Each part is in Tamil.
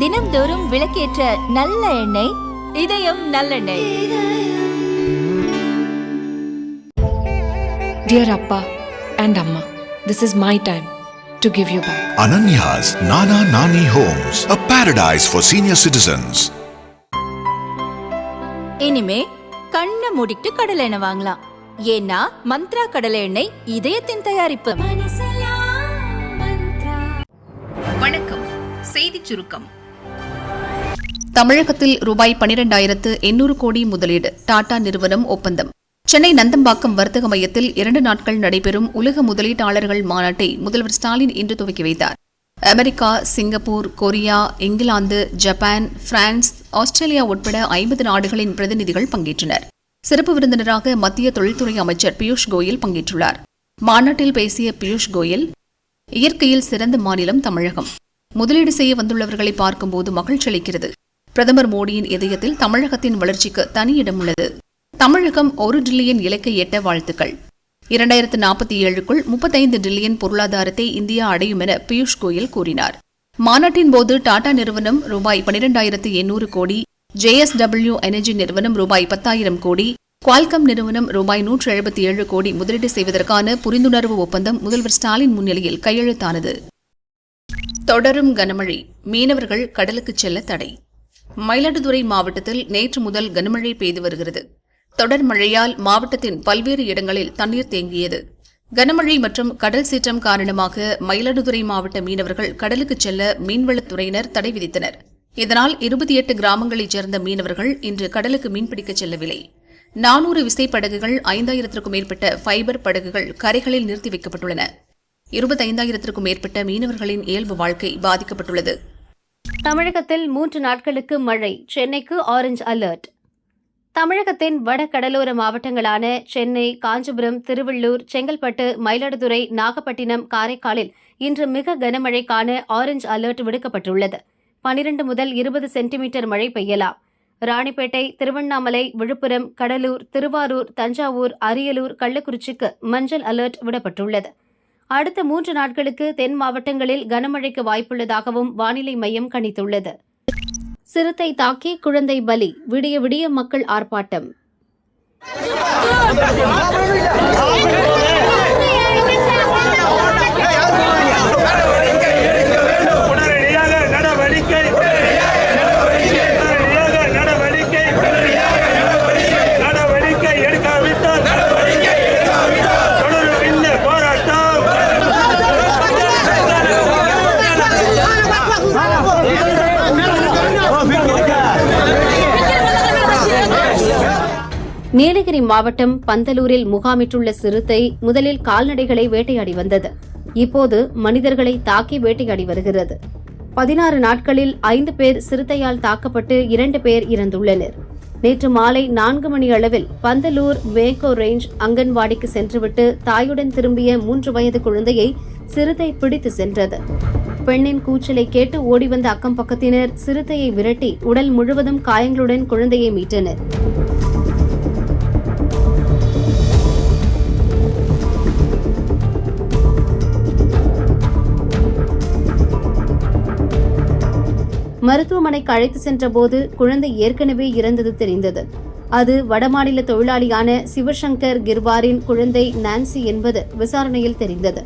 தினம்தோறும் விளக்கேற்ற நல்ல எண்ணெய் இதயம் நல்லெண்ணெய் Dear Appa and Amma, this is my time to give you back. Ananya's Nana Nani Homes, a paradise for senior citizens. இனிமே கண்ணை மூடிட்டு கடலை எண்ணெய் வாங்கலாம் ஏன்னா மந்த்ரா கடலை எண்ணெய் இதயத்தின் தயாரிப்பு செய்திச் சுருக்கம். தமிழகத்தில் ரூபாய் பனிரெண்டாயிரத்து எண்ணூறு கோடி முதலீடு. டாடா நிறுவனம் ஒப்பந்தம். சென்னை நந்தம்பாக்கம் வர்த்தக மையத்தில் இரண்டு நாட்கள் நடைபெறும் உலக முதலீட்டாளர்கள் மாநாட்டை முதல்வர் ஸ்டாலின் இன்று துவக்கி வைத்தார். America Singapore Korea England Japan France Australia உட்பட ஐம்பது நாடுகளின் பிரதிநிதிகள் பங்கேற்றனர். சிறப்பு விருந்தினராக மத்திய தொழில்துறை அமைச்சர் பியூஷ் கோயல் பங்கேற்றுள்ளார். மாநாட்டில் பேசிய பியூஷ் கோயல் இயற்கையில் சிறந்த மாநிலம் தமிழகம். முதலீடு செய்ய வந்துள்ளவர்களை பார்க்கும்போது மகிழ்ச்சி அளிக்கிறது. பிரதமர் மோடியின் இதயத்தில் தமிழகத்தின் வளர்ச்சிக்கு தனி இடம் உள்ளது. தமிழகம் ஒரு டில்லியன் இலக்கை எட்ட வாழ்த்துக்கள். இரண்டாயிரத்து நாற்பத்தி ஏழுக்குள் முப்பத்தைந்து டில்லியன் பொருளாதாரத்தை இந்தியா அடையும் என பியூஷ் கோயல் கூறினார். மாநாட்டின் போது டாடா நிறுவனம் ரூபாய் பனிரெண்டாயிரத்து எண்ணூறு கோடி ஜேஎஸ்டபிள்யூ எனர்ஜி நிறுவனம் ரூபாய் பத்தாயிரம் கோடி குவால்கம் நிறுவனம் ரூபாய் நூற்று எழுபத்தி ஏழு கோடி முதலீடு செய்வதற்கான புரிந்துணர்வு ஒப்பந்தம் முதல்வர் ஸ்டாலின் முன்னிலையில் கையெழுத்தானது. தொடரும் கனமழை. மீனவர்கள் கடலுக்கு செல்ல தடை. மயிலாடுதுறை மாவட்டத்தில் நேற்று முதல் கனமழை பெய்து வருகிறது. தொடர் மழையால் மாவட்டத்தின் பல்வேறு இடங்களில் தண்ணீர் தேங்கியது. கனமழை மற்றும் கடல் சீற்றம் காரணமாக மயிலாடுதுறை மாவட்ட மீனவர்கள் கடலுக்கு செல்ல மீன்வளத்துறையினர் தடை விதித்தனர். இதனால் இருபத்தி எட்டு கிராமங்களைச் சேர்ந்த மீனவர்கள் இன்று கடலுக்கு மீன்பிடிக்க செல்லவில்லை. நானூறு விசைப்படகுகள் ஐந்தாயிரத்திற்கும் மேற்பட்ட ஃபைபர் படகுகள் கரைகளில் நிறுத்தி வைக்கப்பட்டுள்ளன. இருபத்தைந்தாயிரத்திற்கும் மேற்பட்ட மீனவர்களின் இயல்பு வாழ்க்கை பாதிக்கப்பட்டுள்ளது. தமிழகத்தில் மூன்று நாட்களுக்கு மழை சென்னைக்கு ஆரஞ்சு அலர்ட். தமிழகத்தின் வட கடலோர மாவட்டங்களான சென்னை காஞ்சிபுரம் திருவள்ளூர் செங்கல்பட்டு மயிலாடுதுறை நாகப்பட்டினம் காரைக்காலில் இன்று மிக கனமழைக்கான ஆரஞ்ச் அலர்ட் விடுக்கப்பட்டுள்ளது. பனிரண்டு முதல் இருபது சென்டிமீட்டர் மழை பெய்யலாம். ராணிப்பேட்டை திருவண்ணாமலை விழுப்புரம் கடலூர் திருவாரூர் தஞ்சாவூர் அரியலூர் கள்ளக்குறிச்சிக்கு மஞ்சள் அலர்ட் விடப்பட்டுள்ளது. அடுத்த மூன்று நாட்களுக்கு தென் மாவட்டங்களில் கனமழைக்கு வாய்ப்புள்ளதாகவும் வானிலை மையம் கணித்துள்ளது. சிறுத்தை தாக்கி குழந்தை பலி விடிய விடிய மக்கள் ஆர்ப்பாட்டம். நீலகிரி மாவட்டம் பந்தலூரில் முகாமிட்டுள்ள சிறுத்தை முதலில் கால்நடைகளை வேட்டையாடி வந்தது. இப்போது மனிதர்களை தாக்கி வேட்டையாடி வருகிறது. பதினாறு நாட்களில் ஐந்து பேர் சிறுத்தையால் தாக்கப்பட்டு இரண்டு பேர் இறந்துள்ளனர். நேற்று மாலை நான்கு மணி அளவில் பந்தலூர் மேகோ ரேஞ்ச் அங்கன்வாடிக்கு சென்றுவிட்டு தாயுடன் திரும்பிய மூன்று வயது குழந்தையை சிறுத்தை பிடித்து சென்றது. பெண்ணின் கூச்சலை கேட்டு ஓடிவந்த அக்கம் பக்கத்தினர் சிறுத்தையை விரட்டி உடல் முழுவதும் காயங்களுடன் குழந்தையை மீட்டனர். மருத்துவமனைக்கு அழைத்து சென்றபோது குழந்தை ஏற்கனவே இறந்தது தெரிந்தது. அது வடமாநில தொழிலாளியான சிவசங்கர் கிர்வாரின் குழந்தை நான்சி என்பது விசாரணையில் தெரிந்தது.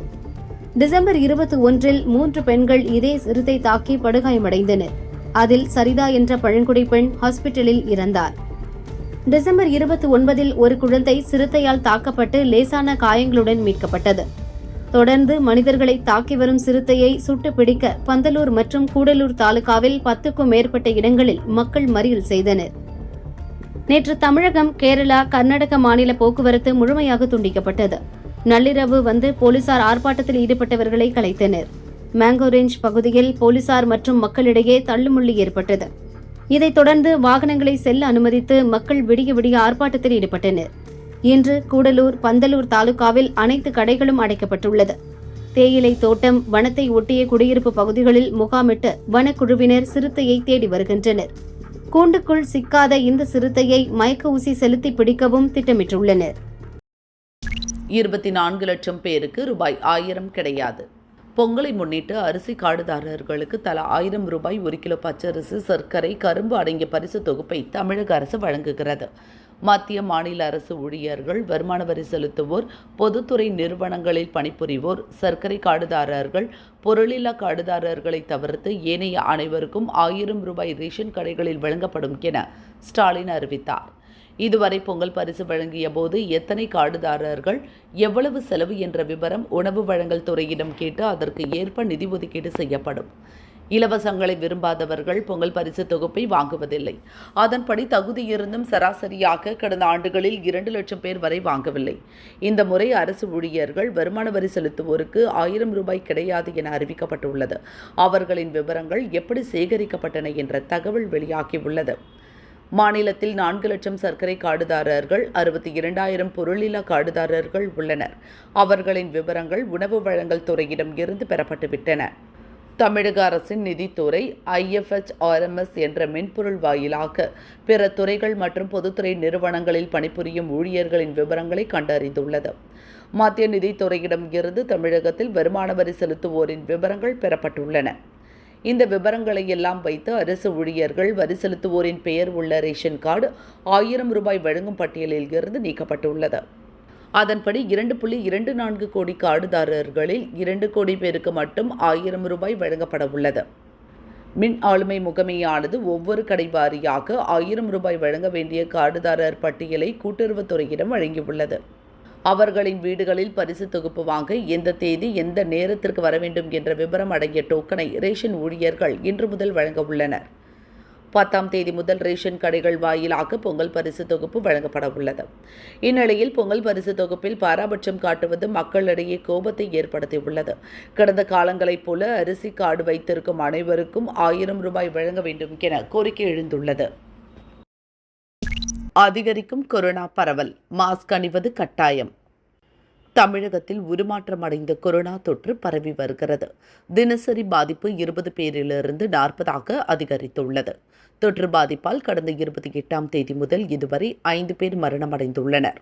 டிசம்பர் இருபத்தி ஒன்றில் மூன்று பெண்கள் இதே சிறுத்தை தாக்கி படுகாயமடைந்தனர். அதில் சரிதா என்ற பழங்குடி பெண் ஹாஸ்பிட்டலில் இறந்தார். டிசம்பர் இருபத்தி ஒன்பதில் ஒரு குழந்தை சிறுத்தையால் தாக்கப்பட்டு லேசான காயங்களுடன் மீட்கப்பட்டது. தொடர்ந்து மனிதர்களை தாக்கி வரும் சிறுத்தையை சுட்டு பிடிக்க பந்தலூர் மற்றும் கூடலூர் தாலுகாவில் பத்துக்கும் மேற்பட்ட இடங்களில் மக்கள் மறியல் செய்தனர். நேற்று தமிழகம் கேரளா கர்நாடக மாநில போக்குவரத்து முழுமையாக துண்டிக்கப்பட்டது. நள்ளிரவு வந்து போலீசார் ஆர்ப்பாட்டத்தில் ஈடுபட்டவர்களை கலைத்தனர். மேங்கோ ரேஞ்ச் பகுதியில் போலீசார் மற்றும் மக்களிடையே தள்ளுமுள்ளி ஏற்பட்டது. இதைத் தொடர்ந்து வாகனங்களை செல்ல அனுமதித்து மக்கள் விடிய விடிய ஆர்ப்பாட்டத்தில் ஈடுபட்டனர். இன்று கூடலூர் பந்தலூர் தாலுகாவில் அனைத்து கடைகளும் அடைக்கப்பட்டுள்ளது. தேயிலை தோட்டம் வனத்தை ஒட்டிய குடியிருப்பு பகுதிகளில் முகாமிட்டு வனக்குழுவினர் சிறுத்தையை தேடி வருகின்றனர். கூண்டுக்குள் சிக்காத இந்த சிறுத்தையை மயக்க ஊசி செலுத்தி பிடிக்கவும் திட்டமிட்டுள்ளனர். இருபத்தி நான்கு லட்சம் பேருக்கு ரூபாய் ஆயிரம் கிடையாது. பொங்கலை முன்னிட்டு அரிசி காடுதாரர்களுக்கு தலா ஆயிரம் ரூபாய் ஒரு கிலோ பச்சரிசி சர்க்கரை கரும்பு அடங்கிய பரிசு தொகுப்பை தமிழக அரசு வழங்குகிறது. மத்திய மாநில அரசு ஊழியர்கள் வருமான வரி செலுத்துவோர் பொதுத்துறை நிறுவனங்களில் பணிபுரிவோர் சர்க்கரை கார்டுதாரர்கள் பொருளில்லா கார்டுதாரர்களை தவிர்த்து ஏனைய அனைவருக்கும் ஆயிரம் ரூபாய் ரேஷன் கடைகளில் வழங்கப்படும் என ஸ்டாலின் அறிவித்தார். இதுவரை பொங்கல் பரிசு வழங்கிய போது எத்தனை கார்டுதாரர்கள் எவ்வளவு செலவு என்ற விவரம் உணவு வழங்கல் துறையிடம் கேட்டு அதற்கு ஏற்ப நிதி ஒதுக்கீடு செய்யப்படும். இலவசங்களை விரும்பாதவர்கள் பொங்கல் பரிசு தொகுப்பை வாங்குவதில்லை. அதன்படி தகுதியிருந்தும் சராசரியாக கடந்த ஆண்டுகளில் இரண்டு லட்சம் பேர் வரை வாங்கவில்லை. இந்த முறை அரசு ஊழியர்கள் வருமான வரி செலுத்துவோருக்கு ஆயிரம் ரூபாய் கிடையாது என அறிவிக்கப்பட்டுள்ளது. அவர்களின் விவரங்கள் எப்படி சேகரிக்கப்பட்டன என்ற தகவல் வெளியாகியுள்ளது. மாநிலத்தில் நான்கு லட்சம் சர்க்கரை காடுதாரர்கள் அறுபத்தி இரண்டாயிரம் பொருளில்லா காடுதாரர்கள் உள்ளனர். அவர்களின் விவரங்கள் உணவு வழங்கல் துறையிடம் இருந்து பெறப்பட்டுவிட்டன. தமிழக அரசின் நிதித்துறை ஐஎஃப்எச் ஆர்எம்எஸ் என்ற மென்பொருள் வாயிலாக பிற துறைகள் மற்றும் பொதுத்துறை நிறுவனங்களில் பணிபுரியும் ஊழியர்களின் விவரங்களை கண்டறிந்துள்ளது. மத்திய நிதித்துறையிடம் இருந்து தமிழகத்தில் வருமான வரி செலுத்துவோரின் விவரங்கள் பெறப்பட்டுள்ளன. இந்த விவரங்களை எல்லாம் வைத்து அரசு ஊழியர்கள் வரி செலுத்துவோரின் பெயர் உள்ள ரேஷன் கார்டு ஆயிரம் ரூபாய் வழங்கும் பட்டியலில் இருந்து நீக்கப்பட்டுள்ளது. அதன்படி இரண்டு புள்ளி இரண்டு நான்கு கோடி கார்டுதாரர்களில் இரண்டு கோடி பேருக்கு மட்டும் ஆயிரம் ரூபாய் வழங்கப்பட உள்ளது. மின் ஆளுமை முகமையானது ஒவ்வொரு கடை வாரியாக ஆயிரம் ரூபாய் வழங்க வேண்டிய கார்டுதாரர் பட்டியலை கூட்டுறவுத்துறையிடம் வழங்கியுள்ளது. அவர்களின் வீடுகளில் பரிசு தொகுப்பு வாங்க எந்த தேதி எந்த நேரத்திற்கு வர வேண்டும் என்ற விவரம் அடங்கிய டோக்கனை ரேஷன் ஊழியர்கள் இன்று முதல் வழங்க உள்ளனர். பத்தாம் தேதி முதல் ரேஷன் கடைகள் வாயிலாக பொங்கல் பரிசு தொகுப்பு வழங்கப்பட உள்ளது. இந்நிலையில் பொங்கல் பரிசு தொகுப்பில் பாராபட்சம் காட்டுவது மக்களிடையே கோபத்தை ஏற்படுத்தியுள்ளது. கடந்த காலங்களைப் போல அரிசி கார்டு வைத்திருக்கும் அனைவருக்கும் ஆயிரம் ரூபாய் வழங்க வேண்டும் என கோரிக்கை எழுந்துள்ளது. அதிகரிக்கும் கொரோனா பரவல் மாஸ்க் அணிவது கட்டாயம். தமிழகத்தில் உருமாற்றம் அடைந்த கொரோனா தொற்று பரவி வருகிறது. தினசரி பாதிப்பு இருபது பேரிலிருந்து நாற்பதாக அதிகரித்துள்ளது. தொற்று பாதிப்பால் கடந்த இருபத்தி எட்டாம் தேதி முதல் இதுவரை ஐந்து பேர் மரணமடைந்துள்ளனர்.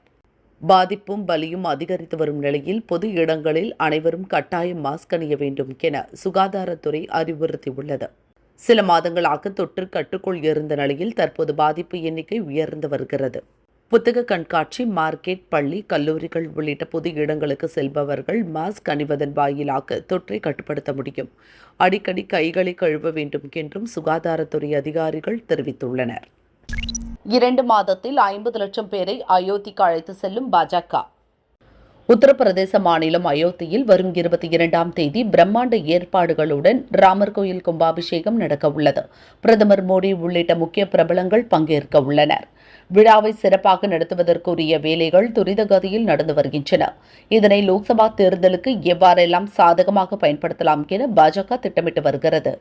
பாதிப்பும் பலியும் அதிகரித்து வரும் நிலையில் பொது இடங்களில் அனைவரும் கட்டாயம் மாஸ்க் அணிய வேண்டும் என சுகாதாரத்துறை அறிவுறுத்தியுள்ளது. சில மாதங்களாக தொற்று கட்டுக்குள் இருந்த நிலையில் தற்போது பாதிப்பு எண்ணிக்கை உயர்ந்து வருகிறது. புத்தக கண்காட்சி மார்க்கெட் பள்ளி கல்லூரிகள் உள்ளிட்ட பொது இடங்களுக்கு செல்பவர்கள் மாஸ்க் அணிவதன் வாயிலாக தொற்றை கட்டுப்படுத்த முடியும். அடிக்கடி கைகளை கழுவ வேண்டும் என்றும் சுகாதாரத்துறை அதிகாரிகள் தெரிவித்துள்ளனர். இரண்டு மாதத்தில் ஐம்பது லட்சம் பேரை அயோத்திக்கு அழைத்து செல்லும் பாஜக. உத்தரப்பிரதேச மாநிலம் அயோத்தியில் வரும் இருபத்தி இரண்டாம் தேதி பிரம்மாண்ட ஏற்பாடுகளுடன் ராமர் கோயில் கும்பாபிஷேகம் நடக்க உள்ளது பிரதமர் மோடி உள்ளிட்ட முக்கிய பிரபலங்கள் பங்கேற்க உள்ளனர். விழாவை சிறப்பாக நடத்துவதற்குரிய வேலைகள் துரித கதியில் நடந்து வருகின்றன. இதனை லோக்சபா தேர்தலுக்கு எவ்வாறெல்லாம் சாதகமாக பயன்படுத்தலாம் என பாஜக திட்டமிட்டு வருகிறது.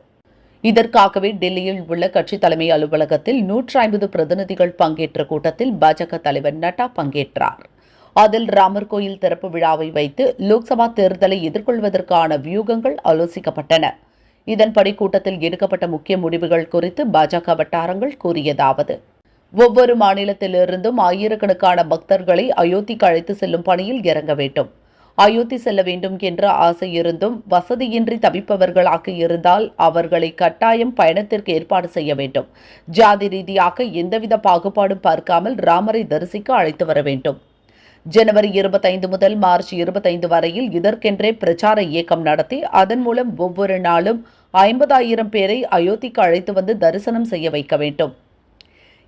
இதற்காகவே டெல்லியில் உள்ள கட்சி தலைமை அலுவலகத்தில் நூற்றி ஐம்பது பிரதிநிதிகள் பங்கேற்ற கூட்டத்தில் பாஜக தலைவர் நட்டா பங்கேற்றார். அதில் ராமர் கோயில் திறப்பு விழாவை வைத்து லோக்சபா தேர்தலை எதிர்கொள்வதற்கான வியூகங்கள் ஆலோசிக்கப்பட்டன. இதன்படி கூட்டத்தில் எடுக்கப்பட்ட முக்கிய முடிவுகள் குறித்து பாஜக வட்டாரங்கள் கூறியதாவது ஒவ்வொரு மாநிலத்திலிருந்தும் ஆயிரக்கணக்கான பக்தர்களை அயோத்திக்கு அழைத்து செல்லும் பணியில் இறங்க வேண்டும். அயோத்தி செல்ல வேண்டும் என்ற ஆசை இருந்தும் வசதியின்றி தவிப்பவர்களாக இருந்தால் அவர்களை கட்டாயம் பயணத்திற்கு ஏற்பாடு செய்ய வேண்டும். ஜாதி ரீதியாக எந்தவித பாகுபாடும் பார்க்காமல் ராமரை தரிசிக்க அழைத்து வர வேண்டும். ஜனவரி இருபத்தைந்து முதல் மார்ச் இருபத்தைந்து வரையில் இதற்கென்றே பிரச்சார இயக்கம் நடத்தி அதன் மூலம் ஒவ்வொரு நாளும் ஐம்பதாயிரம் பேரை அயோத்திக்கு அழைத்து வந்து தரிசனம் செய்ய வைக்க வேண்டும்.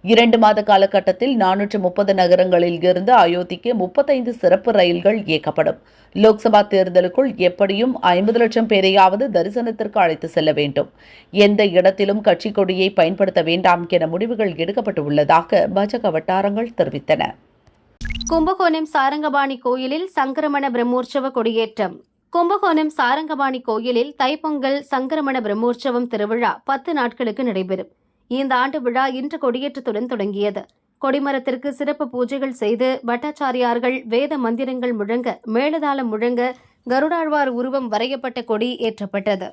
இரண்டு மாத காலகட்டத்தில் நானூற்று முப்பது நகரங்களில் இருந்து அயோத்திக்கு முப்பத்தைந்து சிறப்பு ரயில்கள் இயக்கப்படும். லோக்சபா தேர்தலுக்குள் எப்படியும் ஐம்பது லட்சம் பேரையாவது தரிசனத்திற்கு அழைத்து செல்ல வேண்டும். எந்த இடத்திலும் கட்சி கொடியை பயன்படுத்த வேண்டாம் என முடிவுகள் எடுக்கப்பட்டு உள்ளதாக பாஜக வட்டாரங்கள் தெரிவித்தன. கும்பகோணம் சாரங்கபாணி கோயிலில் சங்கரமண பிரம்மோற்சவ கொடியேற்றம். கும்பகோணம் சாரங்கபாணி கோயிலில் தைப்பொங்கல் சங்கரமண பிரம்மோற்சவம் திருவிழா பத்து நாட்களுக்கு நடைபெறும். இந்த ஆண்டு விழா இன்று கொடியேற்றத்துடன் தொடங்கியது. கொடிமரத்திற்கு சிறப்பு பூஜைகள் செய்து பட்டாச்சாரியார்கள் வேத மந்திரங்கள் முழங்க மேலதாளம் முழங்க கருடாழ்வார் உருவம் வரையப்பட்ட கொடி ஏற்றப்பட்டது.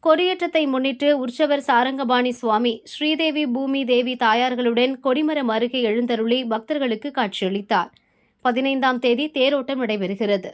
கொடியேற்றத்தை முன்னிட்டு உற்சவர் சாரங்கபாணி சுவாமி ஸ்ரீதேவி பூமி தேவி தாயார்களுடன் கொடிமரம் அருகே எழுந்தருளி பக்தர்களுக்கு காட்சியளித்தார். பதினைந்தாம் தேதி தேரோட்டம் நடைபெறுகிறது.